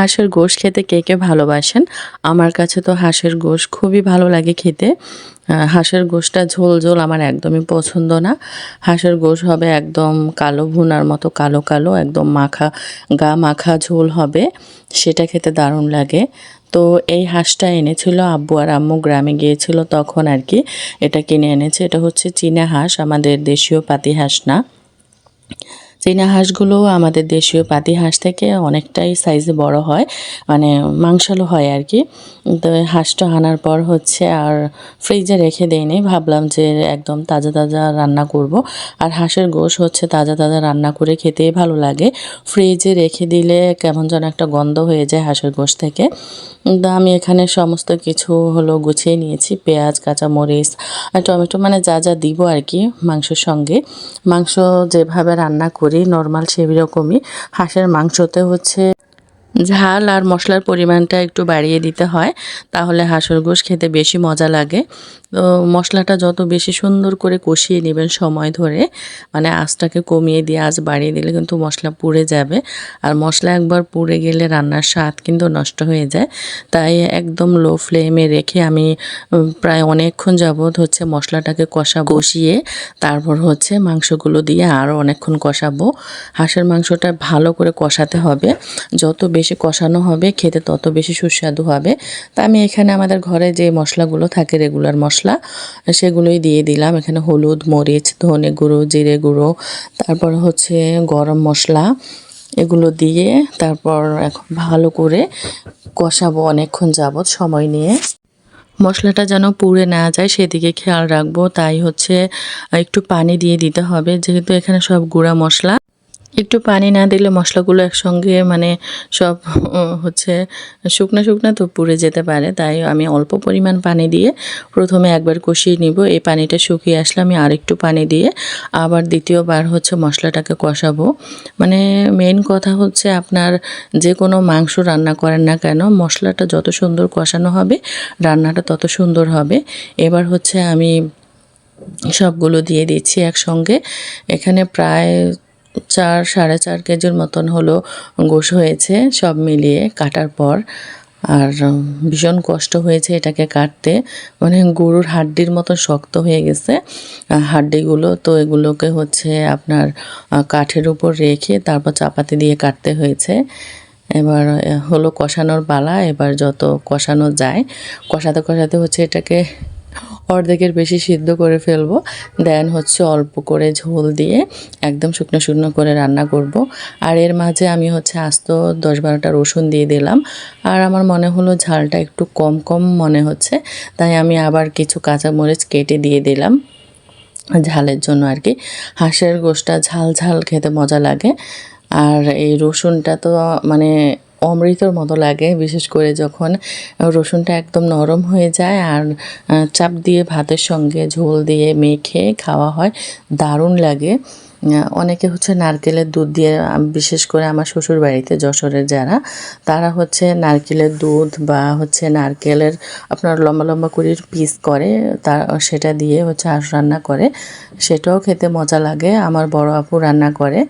হাঁসের গোশ খেতে কে কে ভালোবাসেন? আমার কাছে তো হাঁসের গোশ খুবই ভালো লাগে খেতে। হাঁসের গোশটা ঝোল ঝোল আমার একদমই পছন্দ না। হাঁসের গোশ হবে একদম কালো ভুনার মতো কালো কালো, একদম মাখা, গা মাখা ঝোল হবে। সেটা খেতে দারুণ লাগে। তো এই হাঁসটা এনেছিল আব্বু আর আম্মু গ্রামে গিয়েছিল তখন আর কি। এটা কিনে এনেছে। এটা হচ্ছে চীনা হাঁস, আমাদের দেশীয় পাতি হাঁস না। চীনা হাঁসগুলো আমাদের দেশীয় পাতি হাঁস থেকে অনেকটাই সাইজে বড় হয় মানে মাংসালো হয় আর কি। তো হাঁসটা আনার পর হচ্ছে আর ফ্রিজে রেখে দেয়নি ভাবলাম যে একদম তাজা তাজা রান্না করব। আর হাঁসের গোশ হচ্ছে তাজা তাজা রান্না করে খেতেই ভালো লাগে। ফ্রিজে রেখে দিলে কেমন যেন একটা গন্ধ হয়ে যায় হাঁসের গোশ থেকে। তো আমি এখানে সমস্ত কিছু হলো গুছিয়ে নিয়েছি, পেঁয়াজ, কাঁচামরিচ আর টমেটো মানে যা যা দিব আর কি মাংসের সঙ্গে। মাংস যেভাবে রান্না করি নর্মাল সেই রকমই হাঁসের মাংসতে হচ্ছে ঝাল আর মশলার পরিমাণটা একটু বাড়িয়ে দিতে হয়, তাহলে হাঁসের গোশ খেতে বেশি মজা লাগে। তো মশলাটা যত বেশি সুন্দর করে কষিয়ে নেবেন সময় ধরে মানে আঁচটাকে কমিয়ে দিয়ে, আঁচ বাড়িয়ে দিলে কিন্তু মশলা পুড়ে যাবে। আর মশলা একবার পুড়ে গেলে রান্নার স্বাদ কিন্তু নষ্ট হয়ে যায়। তাই একদম লো ফ্লেমে রেখে আমি প্রায় অনেকক্ষণ যাবৎ হচ্ছে মশলাটাকে কষা কষিয়ে তারপর হচ্ছে মাংসগুলো দিয়ে আরও অনেকক্ষণ কষাবো। হাঁসের মাংসটা ভালো করে কষাতে হবে। যত বেশি কষানো হবে, খেতে তত বেশি সুস্বাদু হবে। তা আমি এখানে আমাদের ঘরে যে মশলাগুলো থাকে রেগুলার মশলা, সেগুলোই দিয়ে দিলাম। এখানে হলুদ, মরিচ, ধনে গুঁড়ো, জিরে গুঁড়ো, তারপর হচ্ছে গরম মশলা, এগুলো দিয়ে তারপর এখন ভালো করে কষাবো অনেকক্ষণ যাবৎ সময় নিয়ে। মশলাটা যেন পুড়ে না যায়, সেদিকে খেয়াল রাখব। তাই হচ্ছে একটু পানি দিয়ে দিতে হবে, যেহেতু এখানে সব গুঁড়া মশলা। একটু পানি না দিলে মশলাগুলো একসঙ্গে মানে সব হচ্ছে শুকনো শুকনো তো পুড়ে যেতে পারে। তাই আমি অল্প পরিমাণ পানি দিয়ে প্রথমে একবার কষিয়ে নিব। এই পানিটা শুকিয়ে আসলে আমি আরেকটু পানি দিয়ে আবার দ্বিতীয়বার হচ্ছে মশলাটাকে কষাবো। মানে মেন কথা হচ্ছে আপনার যে কোনো মাংস রান্না করেন না কেন, মশলাটা যত সুন্দর কষানো হবে, রান্নাটা তত সুন্দর হবে। এবার হচ্ছে আমি সবগুলো দিয়ে দিচ্ছি একসঙ্গে। এখানে প্রায় চার, সাড়ে চার কেজির মতন হলো গোশ হয়েছে, সব মিলিয়ে কাটার পর। আর ভীষণ কষ্ট হয়েছে এটাকে কাটতে। মানে গরুর হাড্ডির মতো শক্ত হয়ে গেছে। হাড্ডিগুলো তো এগুলোকে হচ্ছে আপনার কাঠের উপর রেখে তারপর চাপাতি দিয়ে কাটতে হয়েছে। এবার হলো কষানোর পালা, এবার যত কষানো যায়, কষাতে কষাতে হচ্ছে এটাকে অর্ধেকের বেশি সিদ্ধ করে ফেলব। দেন হচ্ছে অল্প করে ঝোল দিয়ে একদম শুকনো শুকনো করে রান্না করব। আর এর মাঝে আমি হচ্ছে আস্ত দশ বারোটা রসুন দিয়ে দিলাম। আর আমার মনে হলো ঝালটা একটু কম কম মনে হচ্ছে, তাই আমি আবার কিছু কাঁচামরিচ কেটে দিয়ে দিলাম। ঝালের জন্য আর কি। হাঁসের গোশটা ঝাল ঝাল খেতে মজা লাগে। আর এই রসুনটা তো মানে অমৃতর মতো লাগে, বিশেষ করে যখন রসুনটা একদম নরম হয়ে যায় আর চাপ দিয়ে ভাতের সঙ্গে ঝোল দিয়ে মেখে খাওয়া হয়, দারুণ লাগে। অনেকে হচ্ছে নারকেলের দুধ দিয়ে বিশেষ করে আমার শ্বশুর বাড়িতে যশোরের যারা, তারা হচ্ছে নারকেলের দুধ বা হচ্ছে নারকেলের আপনার লম্বা লম্বা করে পিস করে, তা, সেটা দিয়ে হচ্ছে হাঁস রান্না করে। সেটাও খেতে মজা লাগে, আমার বড় আপু রান্না করে।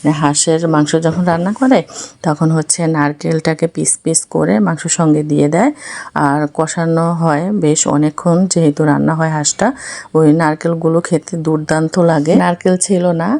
মানে হাঁসের মাংস যখন রান্না করে, তখন হচ্ছে নারকেলটাকে পিস পিস করে মাংসর সঙ্গে দিয়ে দেয়। আর কষানো হয় বেশ অনেকক্ষণ, যেহেতু রান্না হয় হাঁসটা, ওই নারকেলগুলো খেতে দুর্দান্ত লাগে। নারকেল ছিল না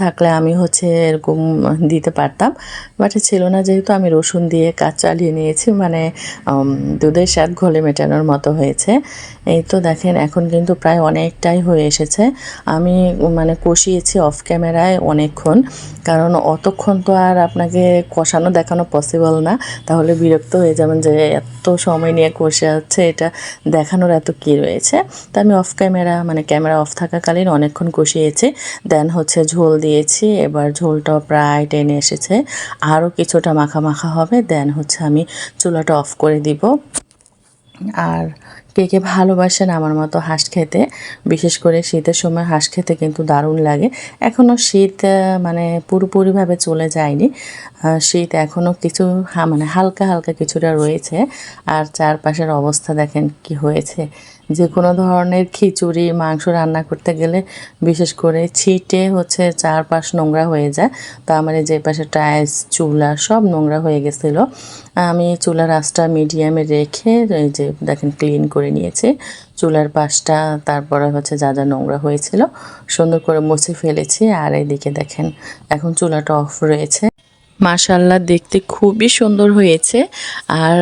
থাকলে আমি হচ্ছে এরকম দিতে পারতাম। বাট ছিল না, যেহেতু আমি রসুন দিয়ে কাজ চালিয়ে নিয়েছি মানে দুধের স্বাদ ঘোলে মেটানোর মতো হয়েছে। এই তো দেখেন, এখন কিন্তু প্রায় অনেকটাই হয়ে এসেছে। আমি মানে কষিয়েছি অফ ক্যামেরায় অনেকক্ষণ, কারণ অতক্ষণ তো আর আপনাকে কষানো দেখানো পসিবল না। তাহলে বিরক্ত হয়ে যাবেন যে, এত সময় নিয়ে কষে যাচ্ছে, এটা দেখানোর এত কী রয়েছে? তা আমি অফ ক্যামেরা মানে ক্যামেরা অফ থাকাকালীন অনেকক্ষণ কষিয়েছি। দেন হচ্ছে ঝোল দিয়েছি, এবার ঝোলটাও প্রায় টেনে এসেছে। আরও কিছুটা মাখা মাখা হবে, দেন হচ্ছে আমি চুলাটা অফ করে দিব। আর কে কে ভালোবাসেন আমার মতো হাঁস খেতে, বিশেষ করে শীতের সময় হাঁস খেতে কিন্তু দারুণ লাগে। এখনও শীত মানে পুরোপুরিভাবে চলে যায়নি। শীত এখনও কিছু মানে হালকা হালকা কিছুটা রয়েছে। আর চারপাশের অবস্থা দেখেন কি হয়েছে। যে কোনো ধরনের খিচুড়ি, মাংস রান্না করতে গেলে বিশেষ করে ছিটে হচ্ছে চারপাশ নোংরা হয়ে যায়। তো আমার যে পাশে টাইলস, চুলা সব নোংরা হয়ে গেছিল। আমি চুলার আঁচটা মিডিয়ামে রেখে এই যে দেখেন ক্লিন করে নিয়েছি। চুলার পাশটা তারপরে হচ্ছে যা যা নোংরা হয়েছিল সুন্দর করে মুছে ফেলেছি। আর এদিকে দেখেন, এখন চুলাটা অফ রয়েছে। মাশাল্লাহ দেখতে খুবই সুন্দর হয়েছে। আর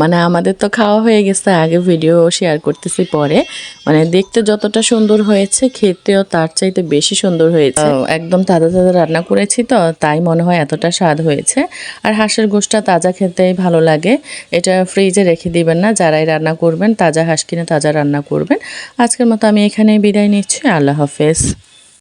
মানে আমাদের তো খাওয়া হয়ে গেছে, আগে ভিডিও শেয়ার করতেছি পরে। মানে দেখতে যতটা সুন্দর হয়েছে, খেতেও তার চাইতে বেশি সুন্দর হয়েছে। একদম তাজা তাজা রান্না করেছি তো, তাই মনে হয় এতটা স্বাদ হয়েছে। আর হাঁসের গোশটা তাজা খেতেই ভালো লাগে। এটা ফ্রিজে রেখে দিবেন না, যারাই রান্না করবেন, তাজা হাঁস কিনে তাজা রান্না করবেন। আজকের মতো আমি এখানেই বিদায় নিচ্ছি, আল্লাহ হাফেজ।